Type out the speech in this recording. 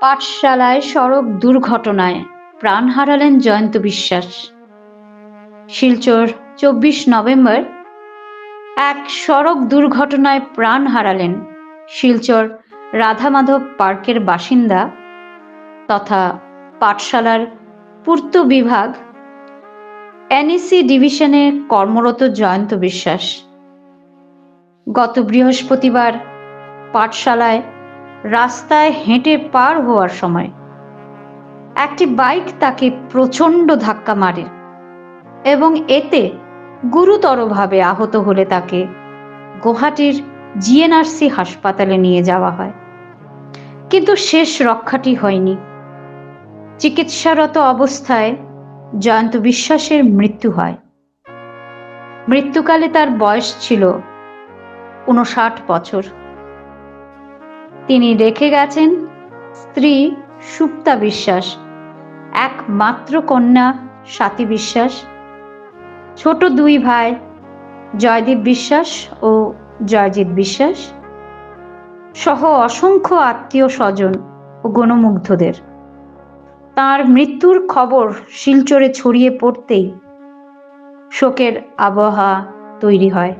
পাঠশালায় সড়ক দুর্ঘটনায় প্রাণ হারালেন জয়ন্ত বিশ্বাস। শিলচর, চব্বিশ নভেম্বর, এক সড়ক দুর্ঘটনায় প্রাণ হারালেন শিলচর রাধা মাধব পার্কের বাসিন্দা তথা পাঠশালার পূর্ত বিভাগ এনএসি ডিভিশনে কর্মরত জয়ন্ত বিশ্বাস। গত বৃহস্পতিবার পাঠশালায় রাস্তায় হেঁটে পার হওয়ার সময় একটি বাইক তাকে প্রচণ্ড ধাক্কা মারে এবং এতে গুরুতরভাবে আহত হলে তাকে গুয়াহাটির জিএনআরসি হাসপাতালে নিয়ে যাওয়া হয়। কিন্তু শেষ রক্ষাটি হয়নি। চিকিৎসারত অবস্থায় জয়ন্ত বিশ্বাসের মৃত্যু হয়। মৃত্যুকালে তার বয়স ছিল উনষাট বছর। তিনি রেখে গেছেন স্ত্রী সুপ্তা বিশ্বাস, একমাত্র কন্যা স্বাতী বিশ্বাস, ছোট দুই ভাই জয়দীপ বিশ্বাস ও জয়জিৎ বিশ্বাস, সহ অসংখ্য আত্মীয় স্বজন ও গণমুগ্ধদের। তার মৃত্যুর খবর শিলচরে ছড়িয়ে পড়তেই শোকের আবহাওয়া তৈরি হয়।